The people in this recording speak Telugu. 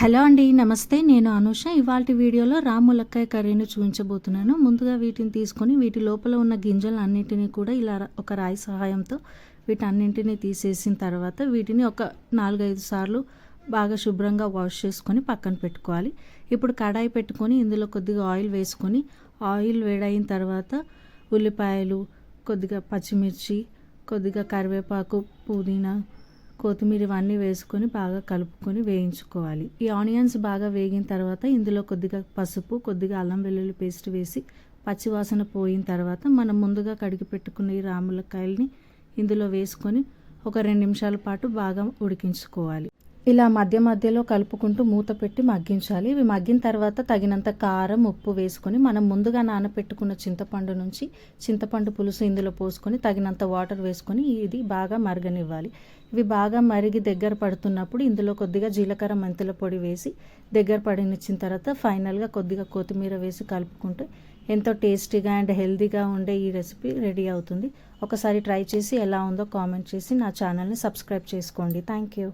హలో అండి నమస్తే. నేను అనుష. ఇవాళ వీడియోలో రాములక్కాయ కర్రీని చూపించబోతున్నాను. ముందుగా వీటిని తీసుకొని వీటి లోపల ఉన్న గింజలు అన్నింటినీ కూడా ఇలా ఒక రాయి సహాయంతో వీటన్నింటినీ తీసేసిన తర్వాత వీటిని ఒక నాలుగైదు సార్లు బాగా శుభ్రంగా వాష్ చేసుకొని పక్కన పెట్టుకోవాలి. ఇప్పుడు కడాయి పెట్టుకొని ఇందులో కొద్దిగా ఆయిల్ వేసుకొని ఆయిల్ వేడైన తర్వాత ఉల్లిపాయలు కొద్దిగా పచ్చిమిర్చి కొద్దిగా కరివేపాకు పుదీనా కొత్తిమీర ఇవన్నీ వేసుకొని బాగా కలుపుకొని వేయించుకోవాలి. ఈ ఆనియన్స్ బాగా వేగిన తర్వాత ఇందులో కొద్దిగా పసుపు కొద్దిగా అల్లం వెల్లుల్లి పేస్ట్ వేసి పచ్చివాసన పోయిన తర్వాత మనం ముందుగా కడిగి పెట్టుకున్న ఈ రాములకాయల్ని ఇందులో వేసుకొని ఒక రెండు నిమిషాల పాటు బాగా ఉడికించుకోవాలి. ఇలా మధ్య మధ్యలో కలుపుకుంటూ మూత పెట్టి మగ్గించాలి. ఇవి మగ్గిన తర్వాత తగినంత కారం ఉప్పు వేసుకొని మనం ముందుగా నానపెట్టుకున్న చింతపండు నుంచి చింతపండు పులుసు ఇందులో పోసుకొని తగినంత వాటర్ వేసుకొని ఇది బాగా మరగనివ్వాలి. ఇవి బాగా మరిగి దగ్గర పడుతున్నప్పుడు ఇందులో కొద్దిగా జీలకర్ర మెంతుల పొడి వేసి దగ్గర పడినిచ్చిన తర్వాత ఫైనల్గా కొద్దిగా కొత్తిమీర వేసి కలుపుకుంటే ఎంతో టేస్టీగా అండ్ హెల్దీగా ఉండే ఈ రెసిపీ రెడీ అవుతుంది. ఒకసారి ట్రై చేసి ఎలా ఉందో కామెంట్ చేసి నా ఛానల్ని సబ్స్క్రైబ్ చేసుకోండి. Thank you.